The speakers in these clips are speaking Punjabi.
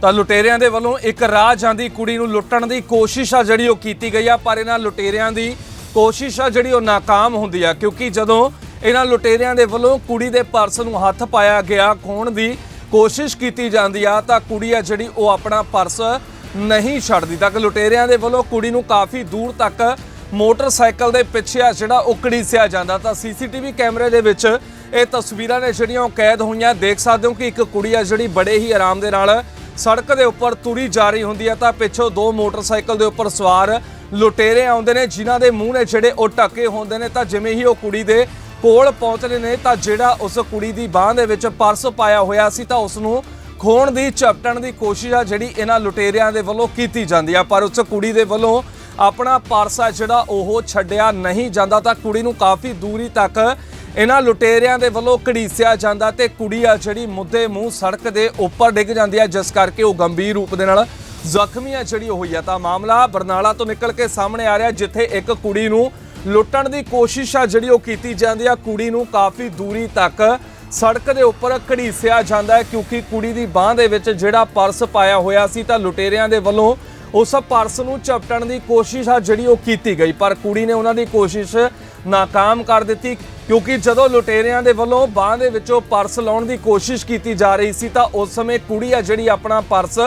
ਤਾਂ ਲੁਟੇਰਿਆਂ ਦੇ ਵੱਲੋਂ ਇੱਕ ਰਾਹ ਜਾਂਦੀ ਕੁੜੀ ਨੂੰ ਲੁੱਟਣ ਦੀ ਕੋਸ਼ਿਸ਼ ਆ ਜਿਹੜੀ ਉਹ ਕੀਤੀ ਗਈ ਆ, ਪਰ ਇਹਨਾਂ ਲੁਟੇਰਿਆਂ ਦੀ ਕੋਸ਼ਿਸ਼ ਆ ਜਿਹੜੀ ਉਹ ਨਾਕਾਮ ਹੁੰਦੀ ਆ, ਕਿਉਂਕਿ ਜਦੋਂ ਇਹਨਾਂ ਲੁਟੇਰਿਆਂ ਦੇ ਵੱਲੋਂ ਕੁੜੀ ਦੇ ਪਰਸ ਨੂੰ ਹੱਥ ਪਾਇਆ ਗਿਆ ਖੋਣ ਦੀ ਕੋਸ਼ਿਸ਼ ਕੀਤੀ ਜਾਂਦੀ ਆ, ਤਾਂ ਕੁੜੀ ਆ ਜਿਹੜੀ ਉਹ ਆਪਣਾ ਪਰਸ ਨਹੀਂ ਛੱਡਦੀ। ਤੱਕ ਲੁਟੇਰਿਆਂ ਦੇ ਵੱਲੋਂ ਕੁੜੀ ਨੂੰ ਕਾਫੀ ਦੂਰ ਤੱਕ ਮੋਟਰਸਾਈਕਲ ਦੇ ਪਿੱਛੇ ਆ ਜਿਹੜਾ ਉਹ ਘੜੀਸਿਆ ਜਾਂਦਾ। ਤਾਂ ਸੀਸੀਟੀਵੀ ਕੈਮਰੇ ਦੇ ਵਿੱਚ ਇਹ ਤਸਵੀਰਾਂ ਨੇ ਜਿਹੜੀਆਂ ਉਹ ਕੈਦ ਹੋਈਆਂ। ਦੇਖ ਸਕਦੇ ਹੋ ਕਿ ਇੱਕ ਕੁੜੀ ਆ ਜਿਹੜੀ ਬੜੇ ਹੀ ਆਰਾਮ ਦੇ ਨਾਲ ਸੜਕ ਦੇ ਉੱਪਰ ਤੁਰੀ ਜਾ ਰਹੀ ਹੁੰਦੀ ਹੈ ਤਾਂ ਪਿੱਛੋਂ ਦੋ ਮੋਟਰਸਾਈਕਲ ਦੇ ਉੱਪਰ ਸਵਾਰ ਲੁਟੇਰੇ ਆਉਂਦੇ ਨੇ, ਜਿਨ੍ਹਾਂ ਦੇ ਮੂੰਹ ਨੇ ਜਿਹੜੇ ਉਹ ਢੱਕੇ ਹੁੰਦੇ ਨੇ ਤਾਂ ਜਿਵੇਂ ਹੀ ਉਹ ਕੁੜੀ ਦੇ ਕੋਲ ਪਹੁੰਚਦੇ ਨੇ ਤਾਂ ਜਿਹੜਾ ਉਸ ਕੁੜੀ ਦੀ ਬਾਹ ਦੇ ਵਿੱਚ ਪਰਸ ਪਾਇਆ ਹੋਇਆ ਸੀ ਤਾਂ ਉਸ ਨੂੰ ਖੋਣ ਦੀ, ਝਪਟਣ ਦੀ ਕੋਸ਼ਿਸ਼ ਆ ਜਿਹੜੀ ਇਹਨਾਂ ਲੁਟੇਰਿਆਂ ਦੇ ਵੱਲੋਂ ਕੀਤੀ ਜਾਂਦੀ ਆ। ਪਰ ਉਸ ਕੁੜੀ ਦੇ ਵੱਲੋਂ ਆਪਣਾ ਪਰਸ ਆ ਜਿਹੜਾ ਉਹ ਛੱਡਿਆ ਨਹੀਂ ਜਾਂਦਾ ਤਾਂ ਕੁੜੀ ਨੂੰ ਕਾਫੀ ਦੂਰੀ ਤੱਕ ਇਹਨਾਂ ਲੁਟੇਰਿਆਂ ਦੇ ਵੱਲੋਂ ਘੜੀਸਿਆ ਜਾਂਦਾ ਤੇ ਕੁੜੀ ਆ ਜਿਹੜੀ ਮੁੱਦੇ ਮੂੰਹ ਸੜਕ ਦੇ ਉੱਪਰ ਡਿੱਗ ਜਾਂਦੀ ਹੈ, ਜਿਸ ਕਰਕੇ ਉਹ ਗੰਭੀਰ ਰੂਪ ਦੇ ਨਾਲ ਜ਼ਖਮੀ ਆ ਜਿਹੜੀ ਉਹ ਹੋਈ ਆ। ਤਾਂ ਮਾਮਲਾ ਬਰਨਾਲਾ ਤੋਂ ਨਿਕਲ ਕੇ ਸਾਹਮਣੇ ਆ ਰਿਹਾ, ਜਿੱਥੇ ਇੱਕ ਕੁੜੀ ਨੂੰ ਲੁੱਟਣ ਦੀ ਕੋਸ਼ਿਸ਼ ਆ ਜਿਹੜੀ ਉਹ ਕੀਤੀ ਜਾਂਦੀ ਆ। ਕੁੜੀ ਨੂੰ ਕਾਫੀ ਦੂਰੀ ਤੱਕ ਸੜਕ ਦੇ ਉੱਪਰ ਘੜੀਸਿਆ ਜਾਂਦਾ ਹੈ, ਕਿਉਂਕਿ ਕੁੜੀ ਦੀ ਬਾਹ ਦੇ ਵਿੱਚ ਜਿਹੜਾ ਪਰਸ ਪਾਇਆ ਹੋਇਆ ਸੀ ਤਾਂ ਲੁਟੇਰਿਆਂ ਦੇ ਵੱਲੋਂ ਉਸ ਪਰਸ ਨੂੰ ਝਪਟਣ ਦੀ ਕੋਸ਼ਿਸ਼ ਆ ਜਿਹੜੀ ਉਹ ਕੀਤੀ ਗਈ। ਪਰ ਕੁੜੀ ਨੇ ਉਹਨਾਂ ਦੀ ਕੋਸ਼ਿਸ਼ ਨਾਕਾਮ ਕਰ ਦਿੱਤੀ, ਕਿਉਂਕਿ ਜਦੋਂ ਲੁਟੇਰਿਆਂ ਦੇ ਵੱਲੋਂ ਬਾਹ ਦੇ ਵਿੱਚੋਂ ਪਰਸ ਲਾਉਣ ਦੀ ਕੋਸ਼ਿਸ਼ ਕੀਤੀ ਜਾ ਰਹੀ ਸੀ, ਤਾਂ ਉਸ ਸਮੇਂ ਕੁੜੀ ਆ ਜਿਹੜੀ ਆਪਣਾ ਪਰਸ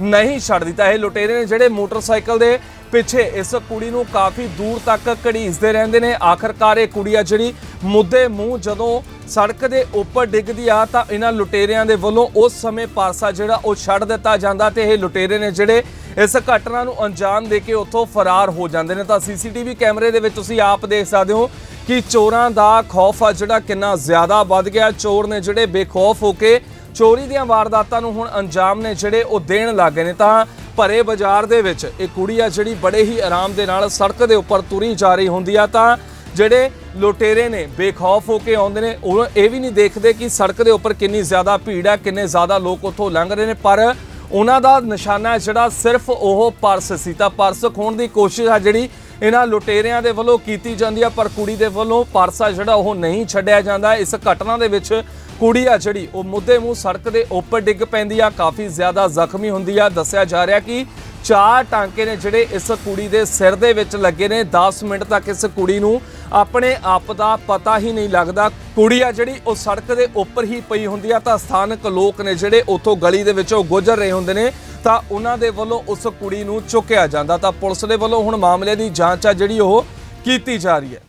ਨਹੀਂ ਛੱਡ ਦਿੱਤਾ। ਇਹ ਲੁਟੇਰੇ ਨੇ ਜਿਹੜੇ ਮੋਟਰਸਾਈਕਲ ਦੇ ਪਿੱਛੇ ਇਸ ਕੁੜੀ ਨੂੰ ਕਾਫੀ ਦੂਰ ਤੱਕ ਘੜੀਸਦੇ ਰਹਿੰਦੇ ਨੇ। ਆਖਰਕਾਰ ਇਹ ਕੁੜੀ ਆ ਜਿਹੜੀ ਮੁੱਦੇ ਮੂੰਹ ਜਦੋਂ ਸੜਕ ਦੇ ਉੱਪਰ ਡਿੱਗਦੀ ਆ ਤਾਂ ਇਹਨਾਂ ਲੁਟੇਰਿਆਂ ਦੇ ਵੱਲੋਂ ਉਸ ਸਮੇਂ ਪਾਸਾ ਜਿਹੜਾ ਉਹ ਛੱਡ ਦਿੱਤਾ ਜਾਂਦਾ ਤੇ ਇਹ ਲੁਟੇਰੇ ਨੇ ਜਿਹੜੇ ਇਸ ਘਟਨਾ ਨੂੰ ਅੰਜਾਮ ਦੇ ਕੇ ਉੱਥੋਂ ਫਰਾਰ ਹੋ ਜਾਂਦੇ ਨੇ। ਤਾਂ ਸੀਸੀਟੀਵੀ ਕੈਮਰੇ ਦੇ ਵਿੱਚ ਤੁਸੀਂ ਆਪ ਦੇਖ ਸਕਦੇ ਹੋ ਕਿ ਚੋਰਾਂ ਦਾ ਖੌਫ ਆ ਜਿਹੜਾ ਕਿੰਨਾ ਜ਼ਿਆਦਾ ਵੱਧ ਗਿਆ। ਚੋਰ ਨੇ ਜਿਹੜੇ ਬੇਖੌਫ ਹੋ ਕੇ ਚੋਰੀ ਦੀਆਂ ਵਾਰਦਾਤਾਂ ਨੂੰ ਹੁਣ ਅੰਜਾਮ ਨੇ ਜਿਹੜੇ ਉਹ ਦੇਣ ਲੱਗੇ ਨੇ। ਤਾਂ ਭਰੇ ਬਾਜ਼ਾਰ ਦੇ ਵਿੱਚ ਇਹ ਕੁੜੀ ਆ ਜਿਹੜੀ ਬੜੇ ਹੀ ਆਰਾਮ ਦੇ ਨਾਲ ਸੜਕ ਦੇ ਉੱਪਰ ਤੁਰੀ ਜਾ ਰਹੀ ਹੁੰਦੀ ਆ। ਤਾਂ ਜਿਹੜੇ ਲੁਟੇਰੇ ਨੇ, ਬੇਖੌਫ ਹੋ ਕੇ ਆਉਂਦੇ ਨੇ। ਉਹ ਇਹ ਵੀ ਨਹੀਂ ਦੇਖਦੇ ਕਿ ਸੜਕ ਦੇ ਉੱਪਰ ਕਿੰਨੀ ਜ਼ਿਆਦਾ ਭੀੜ ਹੈ, ਕਿੰਨੇ ਜ਼ਿਆਦਾ ਲੋਕ ਉੱਥੋਂ ਲੰਘ ਰਹੇ ਨੇ। ਪਰ ਉਹਨਾਂ ਦਾ ਨਿਸ਼ਾਨਾ ਜਿਹੜਾ ਸਿਰਫ ਉਹ ਪਰਸ ਸੀ। ਤਾਂ ਪਰਸ ਖੋਣ ਦੀ ਕੋਸ਼ਿਸ਼ ਆ ਜਿਹੜੀ ਇਹਨਾਂ ਲੁਟੇਰਿਆਂ ਦੇ ਵੱਲੋਂ ਕੀਤੀ ਜਾਂਦੀ ਆ, ਪਰ ਕੁੜੀ ਦੇ ਵੱਲੋਂ ਪਰਸ ਆ ਜਿਹੜਾ ਉਹ ਨਹੀਂ ਛੱਡਿਆ ਜਾਂਦਾ। ਇਸ ਘਟਨਾ ਦੇ ਵਿੱਚ ਕੁੜੀ ਆ ਜਿਹੜੀ, ਉਹ ਮੁੱਦੇ ਮੂੰਹ ਸੜਕ ਦੇ ਉੱਪਰ ਡਿੱਗ ਪੈਂਦੀ ਆ। ਕਾਫੀ ਜ਼ਿਆਦਾ ਜ਼ਖਮੀ ਹੁੰਦੀ ਆ। ਦੱਸਿਆ ਜਾ ਰਿਹਾ ਕਿ ਚਾਰ ਟਾਂਕੇ ਨੇ ਜਿਹੜੇ ਇਸ ਕੁੜੀ ਦੇ ਸਿਰ ਦੇ ਵਿੱਚ ਲੱਗੇ ਨੇ। 10 ਮਿੰਟ ਤੱਕ ਇਸ ਕੁੜੀ ਨੂੰ ਆਪਣੇ ਆਪ ਦਾ ਪਤਾ ਹੀ ਨਹੀਂ ਲੱਗਦਾ। ਕੁੜੀ ਆ ਜਿਹੜੀ, ਉਹ ਸੜਕ ਦੇ ਉੱਪਰ ਹੀ ਪਈ ਹੁੰਦੀ ਆ। ਤਾਂ ਸਥਾਨਕ ਲੋਕ ਨੇ ਜਿਹੜੇ ਉੱਥੋਂ ਗਲੀ ਦੇ ਵਿੱਚੋਂ ਗੁਜ਼ਰ ਰਹੇ ਹੁੰਦੇ ਨੇ, ਤਾਂ ਉਹਨਾਂ ਦੇ ਵੱਲੋਂ ਉਸ ਕੁੜੀ ਨੂੰ ਚੁੱਕਿਆ ਜਾਂਦਾ। ਤਾਂ ਪੁਲਿਸ ਦੇ ਵੱਲੋਂ ਹੁਣ ਮਾਮਲੇ ਦੀ ਜਾਂਚ ਆ ਜਿਹੜੀ ਉਹ ਕੀਤੀ ਜਾ ਰਹੀ ਹੈ।